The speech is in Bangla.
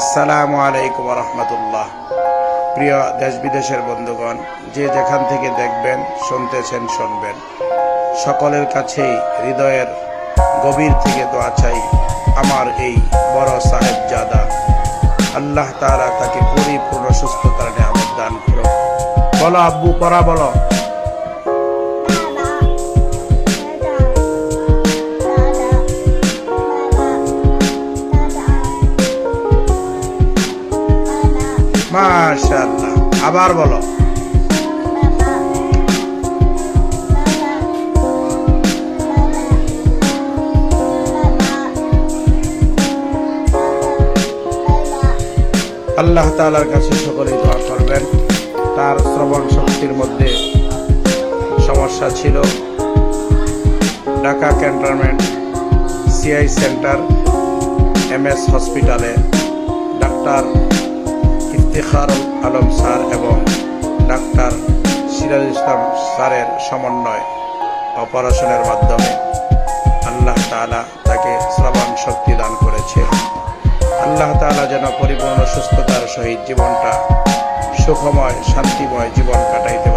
আসসালামু আলাইকুম রহমতুল্লাহ প্রিয় দেশ বিদেশের বন্ধুগণ, যে যেখান থেকে দেখবেন, শুনতেছেন, শুনবেন, সকলের কাছেই হৃদয়ের গভীর থেকে দোয়া চাই আমার এই বড় সাহেব জাদা আল্লাহ তারা তাকে পরিপূর্ণ সুস্থতার নিয়ামত দান করো বলো আব্বু পড়া বলো। মাশাআল্লাহ। আবার বলো। আল্লাহ তাআলার কাছে সকলেই দোয়া করবেন। তার শ্রবণ শক্তির মধ্যে সমস্যা ছিল। Dhaka cantonment CI center M S হসপিটালে ডাক্তার ইফতেখার আলম স্যার এবং ডাক্তার সিরাজ ইসলাম স্যারের সমন্বয় অপারেশনের মাধ্যমে আল্লাহ তালা তাকে শ্রবণ শক্তি দান করেছে। আল্লাহ তালা যেন পরিপূর্ণ সুস্থতার সহিত জীবনটা সুখময়, শান্তিময় জীবন কাটাইতে